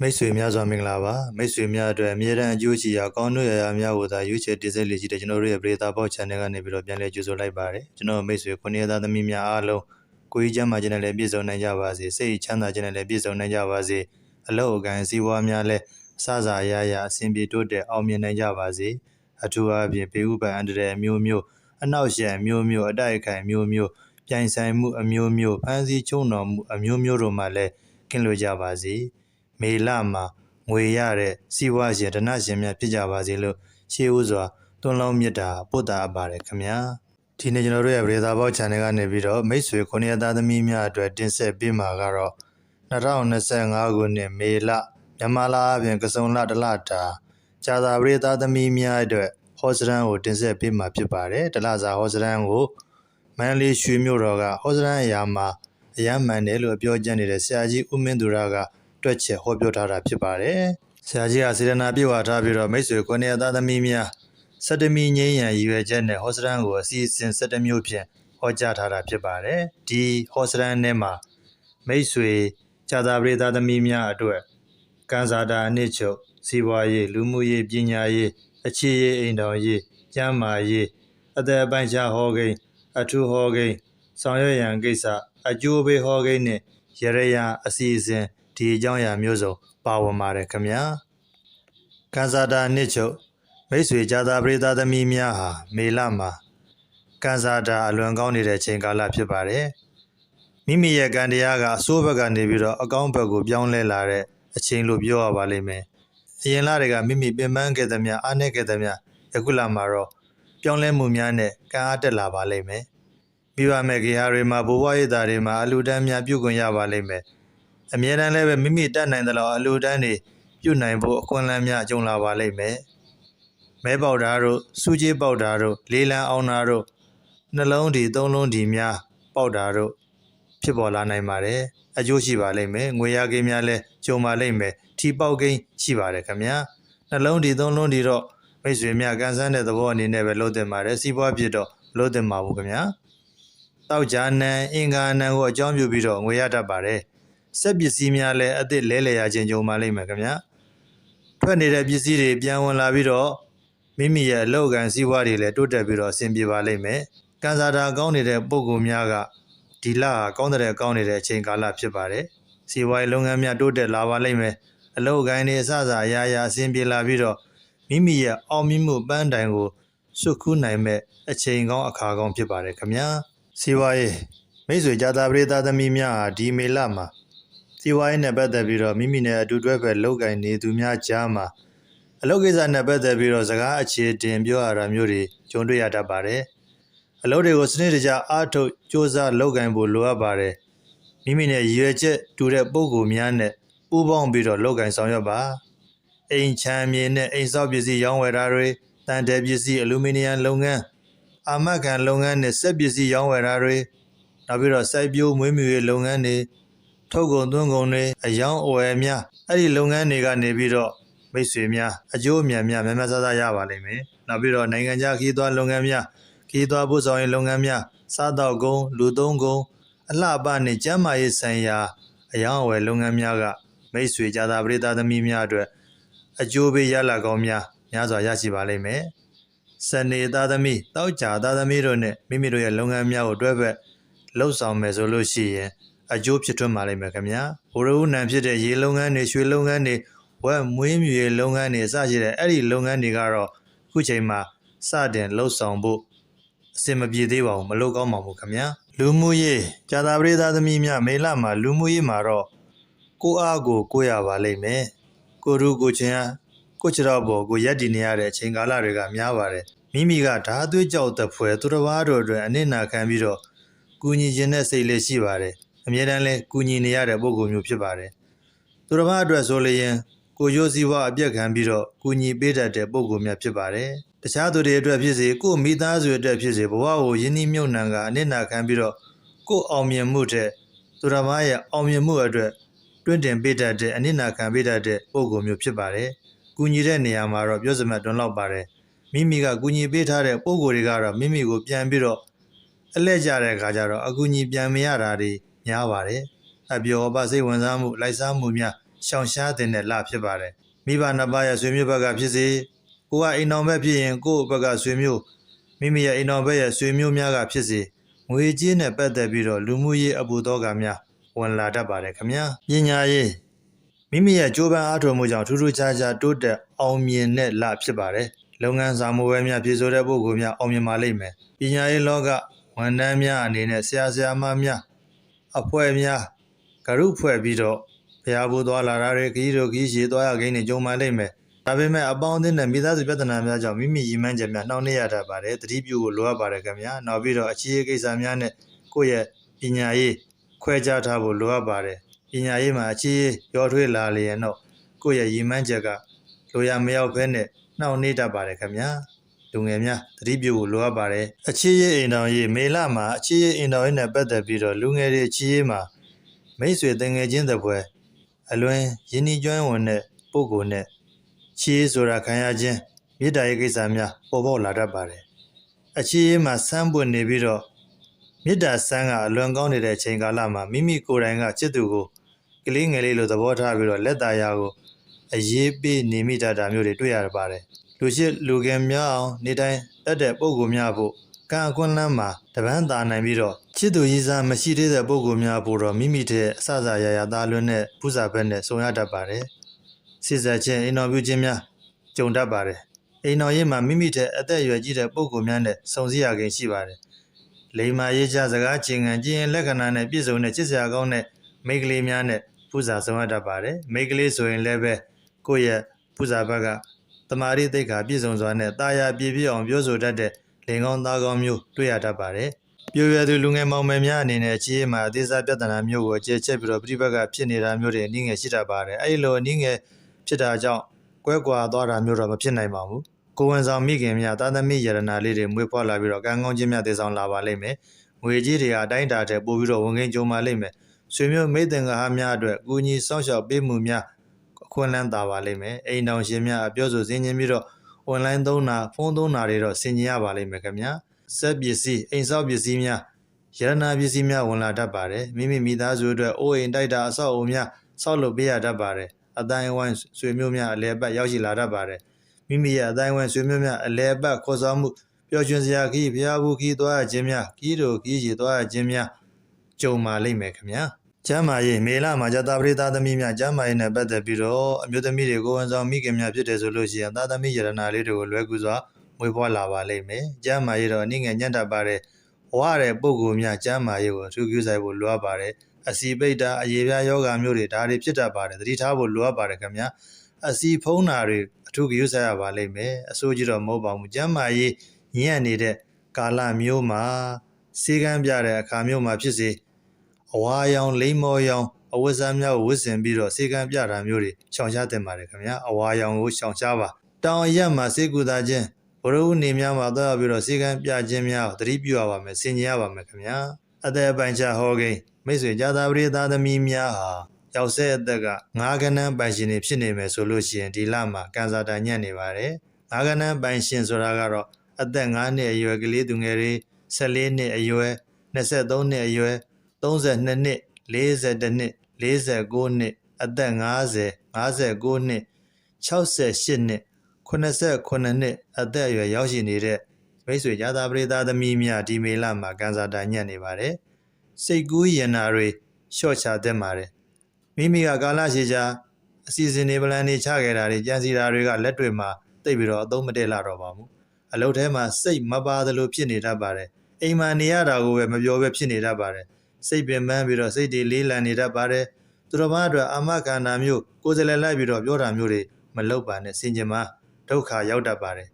မိတ်ဆွေများစွာမင်္ဂလာပါမိတ်ဆွေများအတွက်အမြဲတမ်းအကျိုးရှိရာကောင်းတို့ရာရာများကိုသာရွေးချယ်တင်ဆက်လေ့ရှိတဲ့ကျွန်တော်တို့ရဲ့ပရိသတ်ပေါက် channel ကနေပြီးတော့ပြန်လည်ကြိုဆိုလိုက်ပါတယ်ကျွန်တော်မိတ်ဆွေခုနှစ်သားသမီးများအားလုံးကိုကြီးချမ်းသာခြင်းနဲ့လည်းပြည့်စုံနိုင်ကြပါစေစိတ်ချမ်းသာခြင်းနဲ့လည်းပြည့်စုံနိုင်ကြပါစေအလောက်အကန်စီးပွားများလည်းအစစာရရအစဉ်ပြေတိုးတက်အောင်မြင်နိုင်ကြပါစေအထူးအားဖြင့်ဘေးဥပ္ပံအန္တရာယ်အမျိုးမျိုးအနောက်ရှက်အမျိုးမျိုးအတိုက်အခိုက်အမျိုးမျိုးပြိုင်ဆိုင်မှုအမျိုးမျိုးဖန်ဆီးချုံတော်မှုအမျိုးမျိုးတို့မှလည်းကင်းလွတ်ကြပါစေ မေလမှာငွေရတဲ့စီးပွားရှင်ဒနရှင်များဖြစ်ကြပါစေလို့ရှေးဦးစွာတွန်းလောင်းမြတ်တာပို့တာအပ်ပါတယ်ခင်ဗျာဒီနေ့ကျွန်တော်တို့ရဲ့ဗရေသာဘော channel ကနေပြီးတော့မိတ်ဆွေခုနှစ်သားသမီးများအတွက်တင်ဆက်ပေးမှာကတော့2025ခုနှစ်မေလမြန်မာလာအပြင်ကစုံလတစ်လတာဂျာသာဗရေသားသမီးများအတွက်ဟောစရန်ကိုတင်ဆက်ပေးမှာဖြစ်ပါတယ်တလစာဟောစရန်ကိုမန္တလေးရွှေမြို့တော်ကဟောစရန်အရာမှာအယမ်းမှန်တယ်လို့ပြောကြနေတဲ့ဆရာကြီးဦးမင်းသူရက တွက်ချက်ဟောပြောထားတာဖြစ်ပါတယ်။ဆရာကြီးကစေတနာပြေဝထားပြီးတော့မိတ်ဆွေခုနှစ်သားသမီးများစတမီငိမ့်ရန်ရည်ရွယ်ချက်နဲ့ဟောစရန်ကိုအစီအစဉ်စတမျိုးဖြင့်ဟောကြားထားတာဖြစ်ပါတယ်။ဒီဟောစရန်ထဲမှာမိတ်ဆွေဇာတာပရိသတ်သမီးများအတွက်ကန်စာတာအနှစ်ချုပ်စီးပွားရေးလူမှုရေးပညာရေးအခြေရေးအိမ်တော်ရေးကျန်းမာရေးအသက်အပိုင်းခြားဟောကိန်းအထူးဟောကိန်းဆောင်ရွက်ရန်ကိစ္စအကျိုးပေးဟောကိန်းနဲ့ရရရအစီအစဉ် ဒီအကြောင်းအရာမျိုးစုံပါဝင်ပါတယ်ခင်ဗျာကန်စာတာနှစ်ချုပ်မိတ်ဆွေဂျာတာပရိသတ်သမီးများဟာမေလမှာကန်စာတာအလွန်ကောင်းနေတဲ့ချိန်ကာလဖြစ်ပါတယ်မိမိရဲ့ကံတရားကအစိုးဘက်ကနေပြီးတော့အကောင့်ဘက်ကိုပြောင်းလဲလာတဲ့အချိန်လို့ပြောရပါလိမ့်မယ်အရင်လတွေကမိမိပင်ပန်းခဲ့သမျှအားနည်းခဲ့သမျှယခုလမှာတော့ပြောင်းလဲမှုများနဲ့ကံအားတက်လာပါလိမ့်မယ်မိဘမဲ့ခေဟာတွေမှာဘဝရည်သားတွေမှာအလူတန်းများပြုခွင့်ရပါလိမ့်မယ် အမြဲတမ်းလည်းပဲမိမိတတ်နိုင်သလောက်အလိုတန်းတွေပြုတ်နိုင်ဖို့အခွင့်အလမ်းများကြုံလာပါလိမ့်မယ်။မဲပေါက်တာတို့စူးကြီးပေါက်တာတို့လေးလံအောင်တာတို့နှလုံးဒီသုံးလုံးဒီများပေါက်တာတို့ဖြစ်ပေါ်လာနိုင်ပါတယ်။အကျိုးရှိပါလိမ့်မယ်။ငွေရကိန်းများလည်းကြုံပါလိမ့်မယ်။ထီပေါက်ကိန်းရှိပါတယ်ခင်ဗျာ။နှလုံးဒီသုံးလုံးဒီတော့မိတ်ဆွေများကန်ဆန်းတဲ့သဘောအနေနဲ့ပဲလုပ်တင်ပါတယ်။စီးပွားဖြစ်တော့လုပ်တင်ပါဘူးခင်ဗျာ။တောက်ကြနံအင်္ဂါနံကိုအကြောင်းပြုပြီးတော့ငွေရတတ်ပါတယ်။ စက်ပစ္စည်းများလည်းအသစ်လဲလှယ်ရခြင်းကြုံပါလိမ့်မယ်ခင်ဗျာထွက်နေတဲ့ပစ္စည်းတွေပြန်ဝင်လာပြီးတော့မိမိရဲ့အလောက်ကန်စည်းဝါးတွေလည်းတိုးတက်ပြီးတော့အဆင်ပြေပါလိမ့်မယ်ကန်စာတာကောင်းနေတဲ့ပုံကူများကဒီလဟာကောင်းတဲ့အကောင်းနေတဲ့အချိန်ကာလဖြစ်ပါတယ်စီးပွားရေးလုပ်ငန်းများတိုးတက်လာပါလိမ့်မယ်အလောက်ကန်တွေအစအစအရာရာအဆင်ပြေလာပြီးတော့မိမိရဲ့အောင်မြင်မှုပန်းတိုင်ကိုစွတ်ခူးနိုင်မဲ့အချိန်ကောင်းအခါကောင်းဖြစ်ပါတယ်ခင်ဗျာစီးပွားရေးမိတ်ဆွေကြတာပရိသတ်သမီးများဟာဒီမေလမှာ စီဝိုင်းနဲ့ပတ်သက်ပြီးတော့မိမိနဲ့အတူတွဲဖက်လောက်ကင်နေသူများကြားမှာအလုပ်ကိစ္စနဲ့ပတ်သက်ပြီးတော့စကားအခြေတင်ပြောရတာမျိုးတွေကြုံတွေ့ရတတ်ပါတယ်။အလုပ်တွေကိုစနစ်တကျအားထုတ်စ조사လောက်ကင်ဖို့လိုအပ်ပါတယ်။မိမိနဲ့ရည်ရွယ်ချက်တူတဲ့ပုံကိုများနဲ့ပူးပေါင်းပြီးတော့လောက်ကင်ဆောင်ရွက်ပါ။အိမ်ချမ်းမြေနဲ့အိမ်ဆောက်ပစ္စည်းရောင်းဝယ်တာတွေတန်တယ်ပစ္စည်းအလူမီနီယံလုပ်ငန်းအာမခံလုပ်ငန်းနဲ့စက်ပစ္စည်းရောင်းဝယ်တာတွေနောက်ပြီးတော့စိုက်ပျိုးမွေးမြူရေးလုပ်ငန်းတွေ ထုတ်ကုန်သွင်းကုန်တွေအယောင်းအဝယ်များအဲ့ဒီလုပ်ငန်းတွေကနေပြီးတော့မိတ်ဆွေများအကျိုးအမြတ်များများများဆဆရပါလိမ့်မယ်။နောက်ပြီးတော့နိုင်ငံခြားခီးသွွားလုပ်ငန်းများခီးသွွားပို့ဆောင်ရေးလုပ်ငန်းများစားတောက်ကုန်လူသုံးကုန်အလှပနဲ့ကျန်းမာရေးဆိုင်ရာအယောင်းအဝယ်လုပ်ငန်းများကမိတ်ဆွေကြတာပရိသတ်သမီးများအတွက်အကျိုးပေးရလာကောင်းများများစွာရရှိပါလိမ့်မယ်။စနေသားသမီးတောက်ကြသားသမီးတို့နဲ့မိမိတို့ရဲ့လုပ်ငန်းများကိုတွဲဘက်လှုပ်ဆောင်မယ်ဆိုလို့ရှိရင် အကျိုးဖြစ်ထွန်းပါလိမ့်မယ်ခင်ဗျာဘိုရဝနံဖြစ်တဲ့ရေလုပ်ငန်းတွေရွှေလုပ်ငန်းတွေဝက်မွေးမြူရေးလုပ်ငန်းတွေအစရှိတဲ့အဲ့ဒီလုပ်ငန်းတွေကတော့အခုချိန်မှာစတင်လှုပ်ဆောင်ဖို့အစင်မပြေသေးပါဘူးမလုပ်ကောင်းပါဘူးခင်ဗျာလူမှုရေးကြာသာပရိသတ်သမီးများမေလမှာလူမှုရေးမှာတော့ကိုအားကိုကိုရပါလိမ့်မယ်ကိုရုကိုချင်းအားကိုချတော့ဘောကိုရက်တည်နေရတဲ့အချိန်ကာလတွေကများပါတယ်မိမိကဓာသွေးကြောက်တဲ့ဖွယ်သူတစ်ပါးတို့အတွက်အနစ်နာခံပြီးတော့ကူညီခြင်းနဲ့စိတ်လေးရှိပါတယ် အမြဲတမ်းလဲကူညီနေရတဲ့ပုံကိုမျိုးဖြစ်ပါတယ်သူတစ်ပါးအတွက်ဆိုလျင်ကိုရိုးစည်းဝါအပြက်ခံပြီးတော့ကူညီပေးတတ်တဲ့ပုံကိုများဖြစ်ပါတယ်တခြားသူတွေအတွက်ဖြစ်စေကိုယ့်မိသားစုအတွက်ဖြစ်စေဘဝကိုယဉ်နှီးမြုပ်နှံကအနစ်နာခံပြီးတော့ကိုယ့်အောင်မြင်မှုတဲ့သူတစ်ပါးရဲ့အောင်မြင်မှုအတွက်တွင့်တင်ပေးတတ်တဲ့အနစ်နာခံပေးတတ်တဲ့ပုံကိုမျိုးဖြစ်ပါတယ်ကူညီတဲ့နေရာမှာတော့ပြောစမှတ်တွန်းလောက်ပါတယ်မိမိကကူညီပေးထားတဲ့ပုံကိုယ်တွေကတော့မိမိကိုပြန်ပြီးတော့အလှည့်ကြတဲ့အခါကျတော့အကူအညီပြန်မရတာတွေ များပါတယ်အပျော်ပါစိတ်ဝင်စားမှုလိုက်စားမှုများရှောင်ရှားတဲ့လဖြစ်ပါတယ်မိဘနှစ်ပါးရဲ့ဆွေမျိုးဘက်ကဖြစ်စေကိုကအိမ်တော်ဘက်ဖြစ်ရင်ကိုယ့်ဘက်ကဆွေမျိုးမိမိရဲ့အိမ်တော်ဘက်ရဲ့ဆွေမျိုးများကဖြစ်စေငွေကြေးနဲ့ပတ်သက်ပြီးတော့လူမှုရေးအပူတော်ကများဝင်လာတတ်ပါတယ်ခင်ဗျာပညာရေးမိမိရဲ့ကြိုးပမ်းအားထုတ်မှုကြောင့်ထူးထူးခြားခြားတိုးတက်အောင်မြင်တဲ့လဖြစ်ပါတယ်လုပ်ငန်းဆောင်မှုပဲများပြည်ဆိုတဲ့ပုဂ္ဂိုလ်များအောင်မြင်ပါလိမ့်မယ်ပညာရေးလောကဝန်ထမ်းများအနေနဲ့ဆရာဆရာမများ အဖွဲ့များဂရုဖွဲ့ပြီးတော့ဘုရားဘုသွားလာတာတွေခကြီးတို့ခကြီးရှည်သွားရကိန်းတွေကြုံမှလိမ့်မယ်ဒါပေမဲ့အပေါင်းအသင်းနဲ့မိသားစုပြဿနာများကြောင့်မိမိရည်မှန်းချက်များနှောင့်နှေးရတတ်ပါတယ်တတိပြုကိုလိုအပ်ပါတယ်ခင်ဗျာနောက်ပြီးတော့အခြေရေးကိစ္စများနဲ့ကိုယ့်ရဲ့ပညာရေးခွဲခြားထားဖို့လိုအပ်ပါတယ်ပညာရေးမှာအခြေရေးရောထွေးလာလျင်တော့ကိုယ့်ရဲ့ရည်မှန်းချက်ကလိုရမရောက်ဘဲနဲ့နှောင့်နှေးတတ်ပါတယ်ခင်ဗျာ လူငယ်များသတိပြုဖို့လိုအပ်ပါတယ်။အခြေရေးအိမ်တော်ရေးမေလမှာအခြေရေးအိမ်တော်ရေးနဲ့ပတ်သက်ပြီးတော့လူငယ်တွေအခြေရေးမှာမိတ်ဆွေတငယ်ချင်းတွေပွဲအလွန်ရင်းနှီးကျွမ်းဝင်တဲ့ပုဂ္ဂိုလ်နဲ့အခြေရေးဆိုတာခံရခြင်းမေတ္တာရေးကိစ္စများပေါ်ပေါက်လာတတ်ပါတယ်။အခြေရေးမှာစမ်းပွင့်နေပြီးတော့မေတ္တာစမ်းကအလွန်ကောင်းနေတဲ့အချိန်ကာလမှာမိမိကိုယ်တိုင်ကจิตသူကိုကလေးငယ်လေးလိုသဘောထားပြီးတော့လက်သားရာကိုအရေးပေးနေမိတတ်တာမျိုးတွေတွေ့ရပါတယ်။ လူရှိလူကင်များအောင်နေတိုင်းတက်တဲ့ပုံကိုများဖို့ကံအခွင့်လန်းမှာတပန်းသာနိုင်ပြီးတော့ချစ်သူရည်စားမရှိသေးတဲ့ပုံကိုများဖို့တော့မိမိတဲ့အဆအဆရရသားလွန်းတဲ့ပူဇာဘက်နဲ့ဆုံရတတ်ပါတယ်စစ်ဆက်ခြင်းအိမ်တော်ပြုခြင်းများကြုံတတ်ပါတယ်အိမ်တော်ရေးမှာမိမိတဲ့အသက်အရွယ်ကြီးတဲ့ပုံကိုများနဲ့ဆုံစည်းရခြင်းရှိပါတယ်လိမ္မာရေးချစကားချင်းငံကြည်ရင်လက္ခဏာနဲ့ပြည့်စုံတဲ့ချစ်စရာကောင်းတဲ့မိန်းကလေးများနဲ့ပူဇာဆောင်ရတတ်ပါတယ်မိန်းကလေးဆိုရင်လည်းပဲကိုယ့်ရဲ့ပူဇာဘက်က တမာရီတိတ်ခါပြည့်စုံစွာနဲ့တာယာပြည့်ပြည့်အောင်ပြောဆိုတတ်တဲ့လင်ကောင်းသားကောင်းမျိုးတွေ့ရတတ်ပါတယ်ပြည့်ရသူလူငယ်မောင်မယ်များအနေနဲ့အခြေအမှာအသေးစားပြဿနာမျိုးကိုအခြေချက်ပြီးတော့ပြိပက်ကဖြစ်နေတာမျိုးတွေအနည်းငယ်ရှိတတ်ပါတယ်အဲဒီလိုအနည်းငယ်ဖြစ်တာကြောင့်ကွဲကွာသွားတာမျိုးတော့မဖြစ်နိုင်ပါဘူးကိုဝန်ဆောင်မိခင်များသာသမီယရနာလေးတွေမွေးဖွားလာပြီးတော့ကံကောင်းခြင်းများတည်ဆောင်လာပါလိမ့်မယ်ငွေကြီးတွေကအတိုင်းတာတဲ့ပို့ပြီးတော့ဝင်ငင်းကြုံပါလိမ့်မယ်ဆွေမျိုးမိတ်တင်ကားများအတွက်ကူညီစောင့်ရှောက်ပေးမှုများအ ခွင့်အလန်းသာပါလိမ့်မယ်အိမ်တော်ရှင်များအပြောဆိုစင်ချင်းပြီးတော့ online သုံးတာဖုန်းသုံးတာတွေတော့ဆင်ញင်ရပါလိမ့်မယ်ခင်ဗျာစက်ပစ္စည်းအိမ်ဆောက်ပစ္စည်းများရတနာပစ္စည်းများဝင်လာတတ်ပါတယ်မိမိမိသားစုအတွက်အိုးအိမ်တိုက်တာအဆောက်အအုံများဆောက်လုပ်ပေးရတတ်ပါတယ်အတိုင်းဝိုင်းဆွေမျိုးများအလဲပတ်ရောက်ရှိလာတတ်ပါတယ်မိမိရဲ့အတိုင်းဝိုင်းဆွေမျိုးများအလဲပတ်ခေါ်ဆောင်မှုပျော်ရွှင်စရာခီးဖျားဘူးခီးသွားရခြင်းများခီးတို့ခီးရီသွားရခြင်းများကြုံပါလိမ့်မယ်ခင်ဗျာ ကျမ်းမာရေးမေလမှာဇာတာပရိသသမီးများကျမ်းမာရေးနဲ့ပတ်သက်ပြီးတော့အမျိုးသမီးတွေကိုဝန်ဆောင်မိခင်များဖြစ်တယ်ဆိုလို့ရှိရင်သာသမီယရနာလေးတွေကိုလွယ်ကူစွာမွေးဖွားလာပါလိမ့်မယ်။ကျမ်းမာရေးတော့အနည်းငယ်ညံ့တတ်ပါတယ်။ဝရတဲ့ပုံကူများကျမ်းမာရေးကိုအထူးပြုဆိုင်ဖို့လိုအပ်ပါတယ်။အစီပိတ်တာအရေပြားယောဂမျိုးတွေဒါတွေဖြစ်တတ်ပါတယ်။သတိထားဖို့လိုအပ်ပါတယ်ခင်ဗျာ။အစီဖုံးတာတွေအထူးပြုဆိုင်ရပါလိမ့်မယ်။အဆိုးကြီးတော့မဟုတ်ပါဘူး။ကျမ်းမာရေးညံ့နေတဲ့ကာလမျိုးမှာစေကမ်းပြတဲ့အခါမျိုးမှာဖြစ်စေ အဝါရောင်လိမ့်မော်ရောင်အဝတ်စားများကိုဝတ်ဆင်ပြီးတော့စေကံပြတာမျိုးတွေရှောင်ရှားတင်ပါတယ်ခင်ဗျာအဝါရောင်ကိုရှောင်ရှားပါတောင်ရက်မှာစေကူတာချင်းဘရုနေများမှာတော့ပြီးတော့စေကံပြခြင်းများကိုသတိပြုရပါမယ်ဆင်ញင်ရပါမယ်ခင်ဗျာအသက်အပိုင်ချဟောကိန်းမိတ်ဆွေကြာသာပရိသသမီးများဟာရောက်ဆဲအသက်ကငါးကနန်းပိုင်ရှင်တွေဖြစ်နေမယ်ဆိုလို့ရှိရင်ဒီလမှာကန်စာတာညံ့နေပါတယ်ငါးကနန်းပိုင်ရှင်ဆိုတာကတော့အသက်9နှစ်အရွယ်ကလေးသူငယ်တွေ14နှစ်အရွယ်23နှစ်အရွယ် 32နှစ်42နှစ်49နှစ်အသက်50 59နှစ်68နှစ်89နှစ်အသက်အရွယ်ရောက်ရှိနေတဲ့မိတ်ဆွေญาတာပရိသတ်သမီးများဒီမေလမှာကန်စာတာညံ့နေပါတယ်စိတ်ကူးရင်နာတွေလျှော့ချတတ်ပါတယ်မိမိကကာလရှည်ကြာအစီအစဉ်တွေပလန်တွေချခဲ့တာတွေကြံစီတာတွေကလက်တွေမှာတိတ်ပြီးတော့အသုံးမတည့်လာတော့ပါဘူးအလုပ်ထဲမှာစိတ်မပါသလိုဖြစ်နေတတ်ပါတယ်အိမ်မှာနေရတာကိုပဲမပြောပဲဖြစ်နေတတ်ပါတယ် စိတ်ပင်ပန်းပြီးတော့စိတ်တွေလေးလံနေတတ်ပါတယ်သူတော်ဘာအတွက်အာမခန္ဓာမျိုးကိုယ်စလဲလိုက်ပြီးတော့ပြောတာမျိုးတွေမလုပ်ပါနဲ့စင်ကြင်မှာဒုက္ခရောက်တတ်ပါတယ်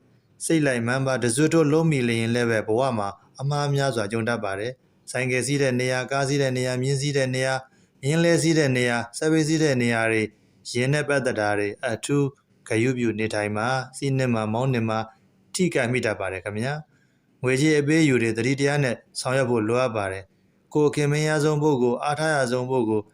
စိတ်လိုက်မှန်းပါတစွတ်တို့လုံးမိလျင်လည်းပဲဘဝမှာအမှားများစွာကြုံတတ်ပါတယ်ဆိုင်ကယ်စီးတဲ့နေရာကားစီးတဲ့နေရာမြင်းစီးတဲ့နေရာမြင်းလဲစီးတဲ့နေရာဆက်ပေးစီးတဲ့နေရာတွေရင်းနဲ့ပတ်သက်တာတွေအထူးဂယုပြုနေထိုင်မှာစီးနှင်းမှာမောင်းနှင်းမှာထိကမိတတ်ပါတယ်ခင်ဗျာငွေကြီးအပေးယူတွေတတိတရားနဲ့ဆောင်ရွက်ဖို့လိုအပ်ပါတယ် ကိုခင်မင်းရဆုံးပုဂ္ဂိုလ်အားထားရဆုံးပုဂ္ဂိုလ်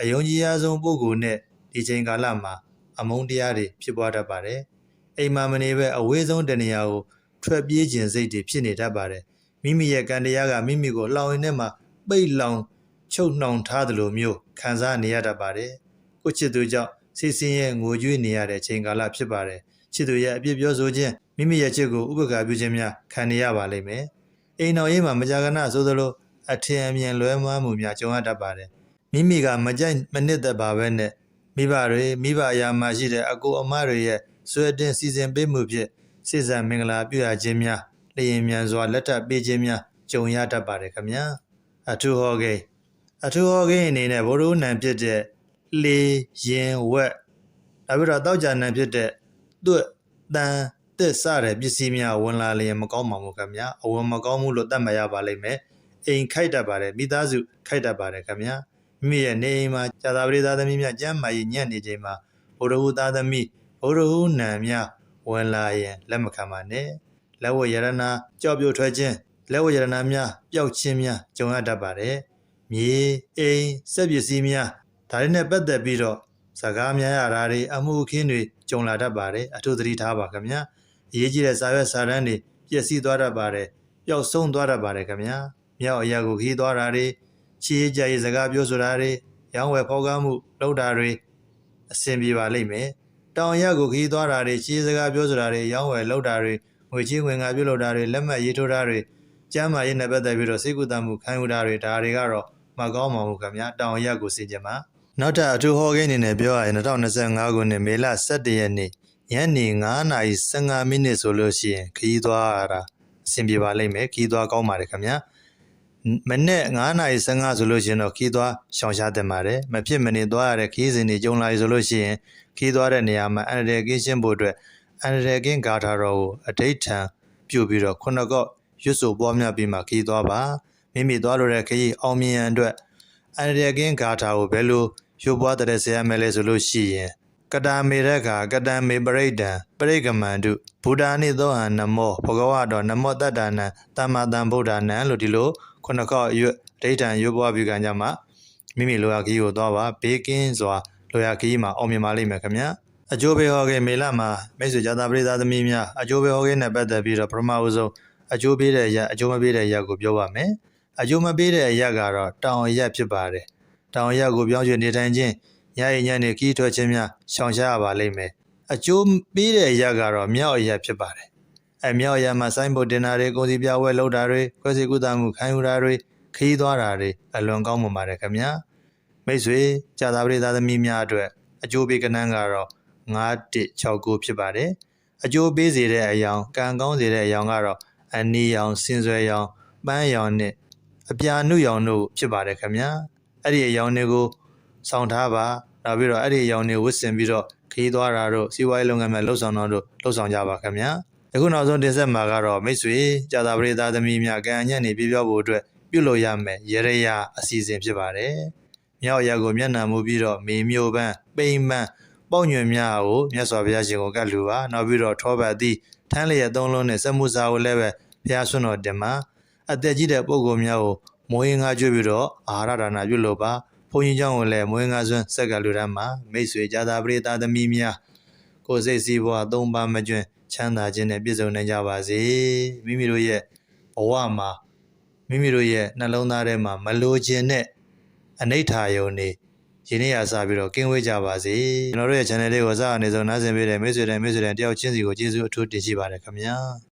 အယုံကြည်ရဆုံးပုဂ္ဂိုလ်နဲ့ဒီချိန်ကာလမှာအမုန်းတရားတွေဖြစ်ပွားတတ်ပါတယ်။အိမ်မှာမနေပဲအဝေးဆုံးတနေရာကိုထွက်ပြေးခြင်းစိတ်တွေဖြစ်နေတတ်ပါတယ်။မိမိရဲ့ကံတရားကမိမိကိုလှောင်ရင်ထဲမှာပိတ်လောင်ချုပ်နှောင်ထားသလိုမျိုးခံစားနေရတတ်ပါတယ်။ကိုချစ်သူကြောင့်စိတ်ဆင်းရဲငိုကြွေးနေရတဲ့ချိန်ကာလဖြစ်ပါတယ်ချစ်သူရဲ့အပြစ်ပြောဆိုခြင်းမိမိရဲ့ချစ်ကိုဥပက္ခပြုခြင်းများခံနေရပါလိမ့်မယ်အိမ်တော်ရေးမှာမကြာခဏဆိုသလို အထင်အမြင်လွဲမှားမှုများကြုံရတတ်ပါတယ်မိမိကမကြိုက်မနစ်သက်ပါပဲနဲ့မိဘတွေမိဘအရာမှရှိတဲ့အကိုအမတွေရဲ့ဆွဲတင်စီစဉ်ပေးမှုဖြင့်စိစံမင်္ဂလာပြုရခြင်းများလျင်မြန်စွာလက်ထပ်ပေးခြင်းများကြုံရတတ်ပါတယ်ခင်ဗျာအထူးဟောကိန်းအထူးဟောကိန်းအနေနဲ့ဘိုးရိုးနံဖြစ်တဲ့လေရင်ဝက်နောက်ပြီးတော့တောက်ကြနံဖြစ်တဲ့သွက်တန်တက်စတဲ့ပစ္စည်းများဝင်လာလျင်မကောင်းပါဘူးခင်ဗျာအဝင်မကောင်းမှုလို့သတ်မှတ်ရပါလိမ့်မယ် အိမ်ခိုက်တတ်ပါတယ်မိသားစုခိုက်တတ်ပါတယ်ခင်ဗျာမိမိရဲ့နေအိမ်မှာဇာတာပရိသသမီးများကျမ်းမာရေးညံ့နေချိန်မှာဘိုးရိုးသားသမီးဘိုးရိုးနံများဝင်လာရင်လက်မခံပါနဲ့လက်ဝတ်ရတနာကြောက်ပြိုထွက်ခြင်းလက်ဝတ်ရတနာများပျောက်ခြင်းများကြုံရတတ်ပါတယ်မြေအိမ်စက်ပစ္စည်းများဒါတွေနဲ့ပတ်သက်ပြီးတော့စကားများရတာတွေအမှုအခင်းတွေကြုံလာတတ်ပါတယ်အထူးသတိထားပါခင်ဗျာအရေးကြီးတဲ့စာရွက်စာတမ်းတွေပျက်စီးသွားတတ်ပါတယ်ပျောက်ဆုံးသွားတတ်ပါတယ်ခင်ဗျာ မြောက်အရာကိုခီးသွားတာတွေချီးကြရေးစကားပြောဆိုတာတွေရောင်းဝယ်ဖောက်ကားမှုလုပ်တာတွေအဆင်ပြေပါလိမ့်မယ်တောင်ရက်ကိုခီးသွားတာတွေချီးစကားပြောဆိုတာတွေရောင်းဝယ်လုပ်တာတွေငွေချေးငွေငါပြုလုပ်တာတွေလက်မှတ်ရေးထိုးတာတွေကျမ်းမာရေးနဲ့ပတ်သက်ပြီးတော့စိတ်ကူးတမှုခံယူတာတွေဒါတွေကတော့မကောင်းပါဘူးခင်ဗျာတောင်ရက်ကိုစင်ကြမှာနောက်ထပ်အထူးဟောကိန်းအနေနဲ့ပြောရရင်2025ခုနှစ်မေလ17ရက်နေ့ညနေ9:15မိနစ်ဆိုလို့ရှိရင်ခရီးသွားရတာအဆင်ပြေပါလိမ့်မယ်ခရီးသွားကောင်းပါတယ်ခင်ဗျာ မနေ့9:15ဆိုလို့ရှိရင်တော့ခရီးသွားရှောင်ရှားတင်ပါတယ်မဖြစ်မနေသွားရတဲ့ခရီးစဉ်တွေကြုံလာပြီဆိုလို့ရှိရင်ခရီးသွားတဲ့နေရာမှာအန္တရာယ်ကင်းရှင်းဖို့အတွက်အန္တရာယ်ကင်းဂါထာတော်ကိုအဋိဋ္ဌံပြုပြီးတော့ခုနကော့ရွတ်ဆိုပွားများပြီးမှခရီးသွားပါမိမိသွားလို့တဲ့ခရီးအောင်မြင်ရန်အတွက်အန္တရာယ်ကင်းဂါထာကိုဘယ်လိုရွတ်ပွားတဲ့ဆရာမယ်လဲဆိုလို့ရှိရင်ကတာမေရခာကတံမေပရိဒံပရိကမန္တုဘုဒ္ဓနိသောဟံနမောဘဂဝါတော်နမောတတ္တနံတမ္မာတံဗုဒ္ဓနံလို့ဒီလို ခုနကော့ရွတ်ဒိဋ္ဌံရွတ်ပွားပြီးကြကြမှာမိမိလိုရာခရီးကိုသွားပါဘေးကင်းစွာလိုရာခရီးမှာအောင်မြင်ပါလိမ့်မယ်ခင်ဗျာအကျိုးပေးဟောခဲ့မေလမှာမိတ်ဆွေဇာတာပရိသသမီးများအကျိုးပေးဟောခဲ့နဲ့ပတ်သက်ပြီးတော့ပထမဦးဆုံးအကျိုးပေးတဲ့အရာအကျိုးမပေးတဲ့အရာကိုပြောပါမယ်အကျိုးမပေးတဲ့အရာကတော့တောင်အရက်ဖြစ်ပါတယ်တောင်အရက်ကိုပြောင်းရွှေ့နေထိုင်ခြင်းညရညနေခီးထွက်ခြင်းများရှောင်ရှားရပါလိမ့်မယ်အကျိုးပေးတဲ့အရာကတော့မြောက်အရက်ဖြစ်ပါတယ် အဲမြောက်အရက်မှာစိုင်းဘုတ်တင်တာတွေကုန်စီပြဝဲလုပ်တာတွေခွဲစီကုသမှုခံယူတာတွေခီးသွားတာတွေအလွန်ကောင်းမွန်ပါတယ်ခင်ဗျာမိတ်ဆွေကြာသာပရိသသမီးများအတွက်အကျိုးပေးကဏ္ဍကတော့9169ဖြစ်ပါတယ်အကျိုးပေးစေတဲ့အယောင်ကံကောင်းစေတဲ့အယောင်ကတော့အနီရောင်စင်ဆွဲရောင်ပန်းရောင်နဲ့အပြာနုရောင်တို့ဖြစ်ပါတယ်ခင်ဗျာအဲ့ဒီအယောင်တွေကိုစောင့်ထားပါနောက်ပြီးတော့အဲ့ဒီအယောင်တွေဝစ်စင်ပြီးတော့ခီးသွားတာတို့စီးပွားရေးလုပ်ငန်းများလှုပ်ဆောင်တာတို့လှုပ်ဆောင်ကြပါခင်ဗျာ အခုနောက်ဆုံးတင်ဆက်မှာကတော့မိတ်ဆွေကြာသာပရိသသမီးများကံအညံ့နေပြပြောဖို့အတွက်ပြုလုပ်ရမယ်ရရရအစီအစဉ်ဖြစ်ပါတယ်မြောက်ရက်ကိုမျက်နှာမူပြီးတော့မေမျိုးပန်းပိန်ပန်းပေါညွင်များကိုမြတ်စွာဘုရားရှင်ကိုကတ်လူပါနောက်ပြီးတော့ထောပတ်သီးထမ်းလျက်သုံးလုံးနဲ့စက်မှုစာကိုလည်းပဲဘုရားဆွတော်တင်မှာအသက်ကြီးတဲ့ပုဂ္ဂိုလ်များကိုမွေးငါကျွေးပြီးတော့အာဟာရဒါနပြုလုပ်ပါဘုန်းကြီးเจ้าကိုလည်းမွေးငါဆွန်းဆက်ကလူတန်းမှာမိတ်ဆွေကြသာပရိသသမီးများကိုယ်စိတ်စည်းဘဝသုံးပါမကျွန်း ချမ်းသာခြင်းနဲ့ပြည့်စုံနိုင်ကြပါစေမိမိတို့ရဲ့ဘဝမှာမိမိတို့ရဲ့နှလုံးသားထဲမှာမလိုခြင်းနဲ့အနိဋ္ဌာယုံနေရင်းနှီးရစပြီးတော့ကင်းဝေးကြပါစေကျွန်တော်တို့ရဲ့ channel လေးကိုစအနေဆုံးနားဆင်ပေးတဲ့မိတ်ဆွေတိုင်းမိတ်ဆွေတိုင်းတယောက်ချင်းစီကိုကျေးဇူးအထူးတင်ရှိပါတယ်ခင်ဗျာ